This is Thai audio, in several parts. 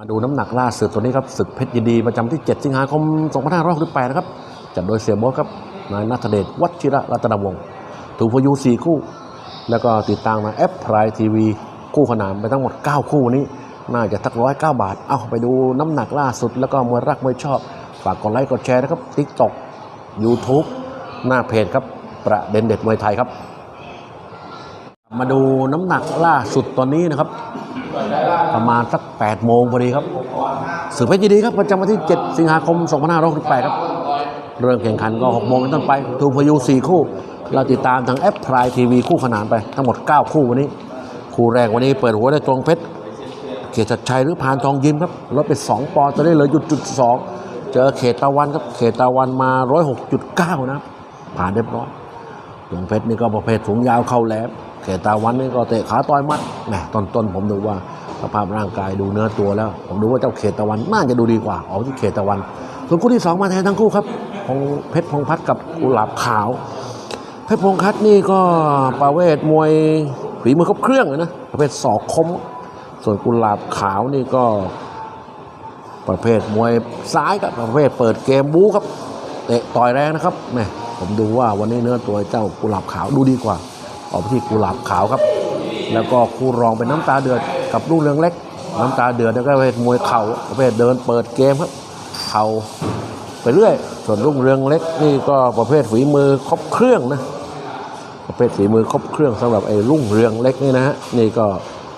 มาดูน้ำหนักล่าสุดตัวนี้ครับศึกเพชรยินดีประจำที่ 7 สิงหาคม 2568 นะครับ จัดโดยเสียโบอสครับนายนัทเดชวัชิระรัตนวงศ์ถูกพยู4คู่ แล้วก็ติดตามมาแอปพลายทีวีคู่ขนานไปทั้งหมด 9 คู่วันนี้ น่าจะทักร้อยเก้าบาท เอาไปดูน้ำหนักล่าสุด แล้วก็มวยรักมวยชอบ ฝากกดไลค์กดแชร์นะครับทิกตอกยูทูบหน้าเพจครับประเด็นเด็ดมวยไทยครับ มาดูน้ำหนักล่าสุดตอนนี้นะครับ ประมาณสัก8โมงพอดีครับสื่อเพชรยินดีครับประจำวันที่ 7 สิงหาคม 2568ครับ เริ่มแข่งขันก็6โมงเป็นต้นไปทูพยู4 คู่ เราติดตามทางแอปพลายทีวีคู่ขนานไปทั้งหมด 9 คู่วันนี้ คู่แรกวันนี้เปิดหัวได้ตรงเพชรเขตชัดชัยหรือพานทองยิ้มครับลดไป 2 ปอนด์จะได้เหลือจุดจุดสองเจอเขตตะวันครับเขตตะวันมา 106.9 นะครับผ่านเรียบร้อยหลวงเพชรนี่ก็ประเภทสูงยาวเข้าแหลม เขตตาวันนี่ก็เตะขาต่อยมัดแหมต้นต้นผมดูว่าสภาพร่างกายดูเนื้อตัวแล้ว ผมดูว่าเจ้าเขตตะวันน่าจะดูดีกว่าออกที่เขตตะวัน ส่วนคู่ที่สองมาแทนทั้งคู่ครับพงเพชรพงพัฒกับกุหลาบขาว เพชรพงพัฒน์นี่ก็ประเภทมวยฝีมือครบเครื่องเลยนะประเภทศอกคม ส่วนกุหลาบขาวนี่ก็ประเภทมวยซ้ายกับประเภทเปิดเกมบู๊ครับเตะต่อยแรงนะครับแหม่ผมดูว่าวันนี้เนื้อตัวเจ้ากุหลาบขาวดูดีกว่า ออกไปที่กุหลาบขาวครับ แล้วก็คู่รองเป็นน้ำตาเดือดกับลูกเรืองเล็ก น้ำตาเดือดแล้วก็ประเภทมวยเข่าประเภทเดินเปิดเกมครับ เข่าไปเรื่อย ส่วนรุ่งเรืองเล็กนี่ก็ประเภทฝีมือครบเครื่องนะประเภทฝีมือครบเครื่องสำหรับไอ้รุ่งเรืองเล็กนี่นะฮะนี่ก็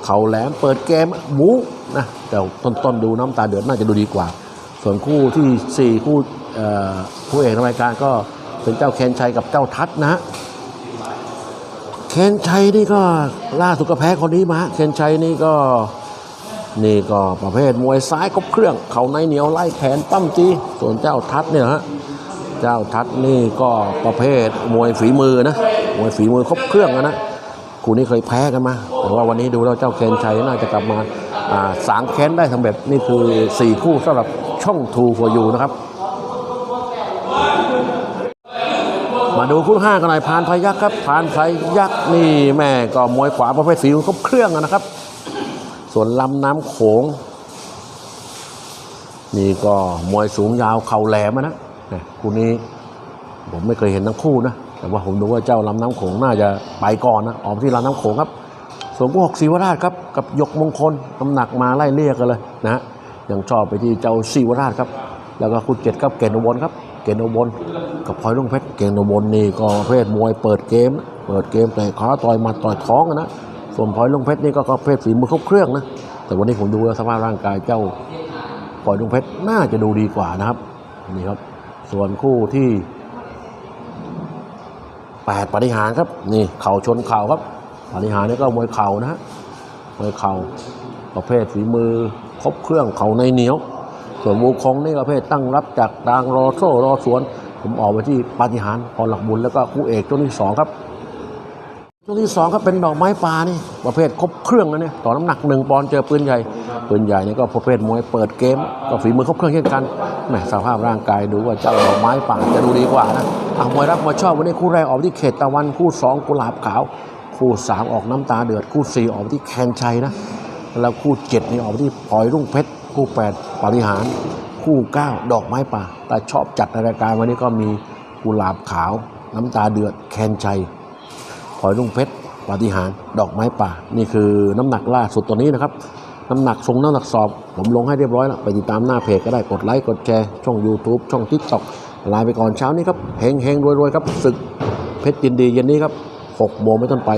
เข่าแหลมเปิดเกมบู๊นะแต่ต้นๆดูน้ำตาเดือดน่าจะดูดีกว่า ส่วนคู่ที่ 4 คู่เอ่อคู่เอกรายการก็เป็นเจ้าเคนชัยกับเจ้าทัศน์นะฮะ เคนชัยนี่ก็ล่าสุดก็แพ้คนนี้มาเคนชัยนี่ก็นี่ก็ประเภทมวยซ้ายครบเครื่อง เขาในเหนียวไล่แขนปั้มจีส่วนเจ้าทัศน์เนี่ยฮะเจ้าทัศน์นี่ก็ประเภทมวยฝีมือนะมวยฝีมือครบเครื่องอะนะคู่นี้เคยแพ้กันมาแต่ว่าวันนี้ดูแล้วเจ้าเคนชัยน่าจะกลับมาสางแค้นได้สำเร็จนี่คือ 4 คู่สำหรับช่อง True for You นะครับ มาดูคู่ห้ากันหน่อยพานพยักครับพานพยักนี่แม่ก็มวยขวาประเภทฝีครบเครื่องอะนะครับ ส่วนลำน้ำโขง นี่ก็มวยสูงยาวเข่าแหลมอะนะนี่คู่นี้ผมไม่เคยเห็นทั้งคู่นะแต่ว่าผมดูว่าเจ้าลำน้ำโขงน่าจะไปก่อนนะออกที่ลำน้ำโขงครับ ส่วนคู่หกศรีวราชครับกับยกมงคลน้ำหนักมาไล่เรียกกันเลยนะยังชอบไปที่เจ้าศรีวราชครับ แล้วก็คู่เจ็ดครับเกณฑ์อุบลครับ เกณฑ์อุบลกับพลอยลุงเพชรเกณฑ์อุบลนี่ก็ประเภทมวยเปิดเกม เปิดเกมแต่ขาต่อยมัดต่อยท้องนะส่วนพลอยลุงเพชรนี่ก็ประเภทฝีมือครบเครื่องนะแต่วันนี้ผมดูแล้วสภาพร่างกายเจ้าปล่อยลุงเพชรน่าจะดูดีกว่านะครับนี่ครับ ส่วนคู่ที่แปดปฏิหารครับนี่เข่าชนเข่าครับปฏิหารนี่ก็มวยเข่านะฮะมวยเข่าประเภทฝีมือครบเครื่องเข่าในเหนียว ส่วนมูคงนี่ประเภทตั้งรับจากดางรอโซ่รอสวน ผมออกไปที่ปาฏิหารย์พรหลักบุญแล้วก็คู่เอกช่วที่สองครับช่วที่สองก็เป็นดอกไม้ปลานี่ประเภทครบเครื่องนะเนี่ยต่อน้ำหนักหนึ่งปอนด์เจอปืนใหญ่ปืนใหญ่นี่ก็ประเภทมวยเปิดเกม ก็ฝีมือครบเครื่องเช่นกันแหมสภาพร่างกายดูว่าเจ้าดอกไม้ป่าจะดูดีกว่านะอะมวยรักมวยชอบวันนี้คู่แรกออกที่เขตตะวันคู่สองกุหลาบขาว คู่สามออกน้ำตาเดือดคู่สี่ออกที่แคนชัยนะแล้วคู่เจ็ดนี่ออกที่พลอยรุ่งเพชร คู่แปดปาริหาร คู่เก้าดอกไม้ป่า แต่ชอบจัดในรายการวันนี้ก็มีกุหลาบขาว น้ำตาเดือดแคนชัยพลอยลุงเพชรปาฏิหารดอกไม้ป่า นี่คือน้ำหนักล่าสุดตัวนี้นะครับ น้ำหนักทรงน้ำหนักสอบ ผมลงให้เรียบร้อยแล้ว ไปติดตามหน้าเพจก็ได้กดไลค์กดแชร์ช่อง YouTube ช่อง TikTok ลาไปก่อนเช้านี้ครับเฮงเฮงรวยรวยๆครับศึกเพชรยินดีเย็นนี้ครับ6โมงไม่ต้นไป